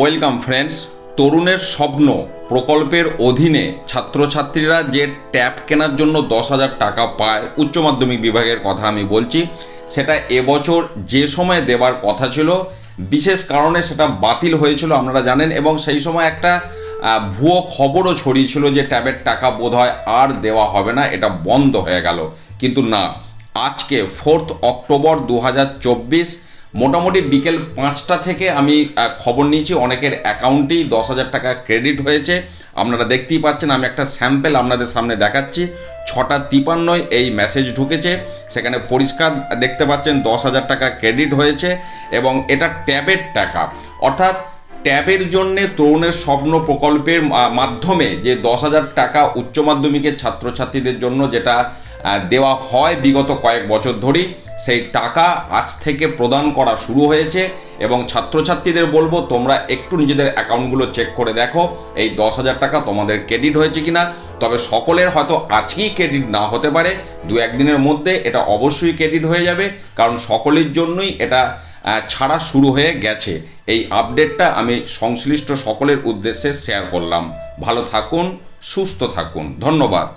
Welcome friends, তরুণের স্বপ্ন প্রকল্পের অধীনে ছাত্রছাত্রীরা যে ট্যাব কেনার জন্য দশ হাজার টাকা পায় উচ্চ মাধ্যমিক বিভাগের কথা আমি বলছি, সেটা এবছর যে সময় দেবার কথা ছিল, বিশেষ কারণে সেটা বাতিল হয়েছিল আপনারা জানেন এবং সেই সময় একটা ভুয়ো খবরও ছড়িয়েছিল যে ট্যাবের টাকা বোধহয় আর দেওয়া হবে না, এটা বন্ধ হয়ে গেল। কিন্তু না, আজকে ফোর্থ অক্টোবর দু হাজার চব্বিশ মোটামুটি বিকেল পাঁচটা থেকে আমি খবর নিয়েছি। অনেকের অ্যাকাউন্টেই দশ হাজার টাকা ক্রেডিট হয়েছে। আপনারা দেখতেই পাচ্ছেন, আমি একটা স্যাম্পেল আপনাদের সামনে দেখাচ্ছি। ছটা তিপান্নয় এই মেসেজ ঢুকেছে। সেখানে পরিষ্কার দেখতে পাচ্ছেন, দশ হাজার টাকা ক্রেডিট হয়েছে এবং এটা ট্যাবের টাকা। অর্থাৎ ট্যাবের জন্য তরুণের স্বপ্ন প্রকল্পের মাধ্যমে যে দশ হাজার টাকা উচ্চ মাধ্যমিকের ছাত্রছাত্রীদের জন্য যেটা দেওয়া হয় বিগত কয়েক বছর ধরেই সেই টাকা আজ থেকে প্রদান করা শুরু হয়েছে এবং ছাত্রছাত্রীদের বলব, তোমরা একটু নিজেদের অ্যাকাউন্টগুলো চেক করে দেখো, এই দশ হাজার টাকা তোমাদের ক্রেডিট হয়েছে কিনা। তবে সকলের হয়তো আজকেই ক্রেডিট না হতে পারে, দু একদিনের মধ্যে এটা অবশ্যই ক্রেডিট হয়ে যাবে, কারণ সকলের জন্যই এটা ছাড়া শুরু হয়ে গেছে। এই আপডেটটা আমি সংশ্লিষ্ট সকলের উদ্দেশ্যে শেয়ার করলাম। ভালো থাকুন, সুস্থ থাকুন। ধন্যবাদ।